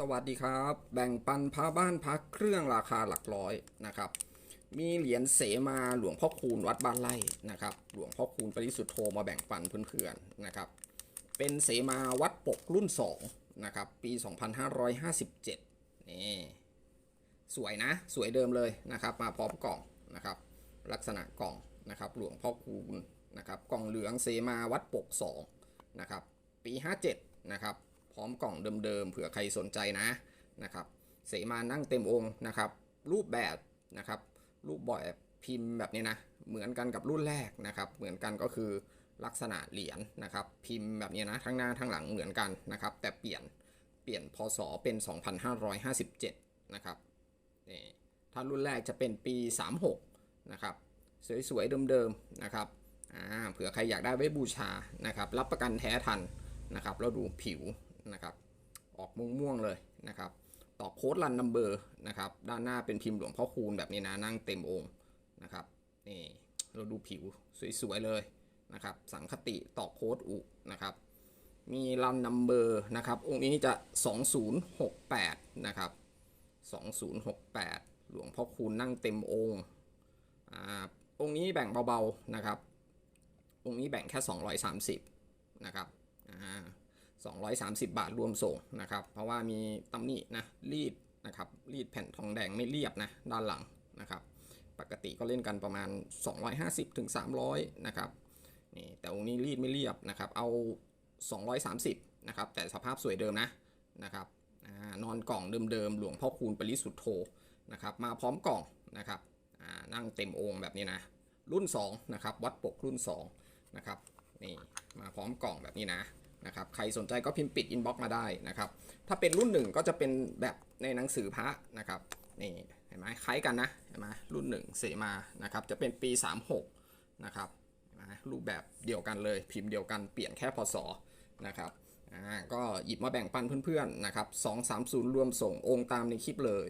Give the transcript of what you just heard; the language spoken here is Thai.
สวัสดีครับ แบ่งปันพระบ้านพักเครื่องราคาหลักร้อยนะครับ มีเหรียญเสมาหลวงพ่อคูณวัดบ้านไร่นะครับ หลวงพ่อคูณปริสุทธโธมาแบ่งปันเพื่อนๆนะครับ เป็นเสมาวัดปกรุ่น2นะครับปี 2557 นี่ สวยนะ สวยเดิมเลยนะครับ มาพร้อมกล่องนะครับ ลักษณะกล่องนะครับ หลวงพ่อคูณนะครับ กล่องเหลืองเสมาวัดปก2นะครับ ปี 57 นะครับ พร้อมกล่องเดิมๆ เผื่อใครสนใจนะนะครับเสมานั่งเต็มองค์นะครับ รูปแบบนะครับ รูปแบบพิมพ์แบบนี้นะ เหมือนกันกับรุ่นแรกนะครับ เหมือนกันก็คือลักษณะเหรียญนะครับ พิมพ์แบบนี้นะทั้งหน้าทั้งหลังเหมือนกันนะครับ แต่เปลี่ยนเปลี่ยนพศเป็น 2557 นะครับนี่ถ้ารุ่นแรกจะเป็นปี 36 นะครับ สวยๆเดิมๆนะครับอ่าเผื่อใครอยากได้ไว้บูชานะครับ รับประกันแท้ทันนะครับแล้วดูผิว นะครับ ออกม่วงๆเลยนะครับ ต่อโค้ดรันนัมเบอร์นะครับ ด้านหน้าเป็นพิมพ์หลวงพ่อคูณแบบนี้นะนั่งเต็มองค์นะครับนี่เราดูผิวสวยๆเลยนะครับ สังคติต่อโค้ดอุนะครับ มีรันนัมเบอร์นะครับ องค์นี้จะ 2068 นะครับ 2068 หลวงพ่อคูณนั่งเต็มองค์อ่าองค์นี้แบ่งเบาๆนะครับ องค์นี้แบ่งแค่ 230 นะครับอ่า 230 บาทรวมส่งนะครับ เพราะว่ามีตำหนินะรีดนะครับรีดแผ่นทองแดงไม่เรียบนะด้านหลังนะครับ ปกติก็เล่นกันประมาณ 250ถึง300นะครับนี่แต่องค์นี้รีดไม่เรียบนะครับ เอา 230นะครับแต่สภาพสวยเดิมนะนะครับนอนกล่องเดิมๆหลวงพ่อคูณปริสุทธโธนะครับ มาพร้อมกล่องนะครับนั่งเต็มองค์แบบนี้นะรุ่น2นะครับวัดปกรุ่น2นะครับนี่มาพร้อมกล่องแบบนี้นะ นะครับใครสนใจก็พิมพ์ปิดอินบ็อกมาได้นะครับ ถ้าเป็นรุ่นหนึ่งก็จะเป็นแบบในหนังสือพระนะครับนี่เห็นไหมคล้ายกันนะเห็นไหมรุ่นหนึ่งเสมานะครับจะเป็นปี 36นะครับนไหมรูปแบบเดียวกันเลยพิมพ์เดียวกันเปลี่ยนแค่พศนะครับก็หยิบมาแบ่งปันเพื่อนๆนะครับ230 รวมส่งองค์ตามในคลิปเลย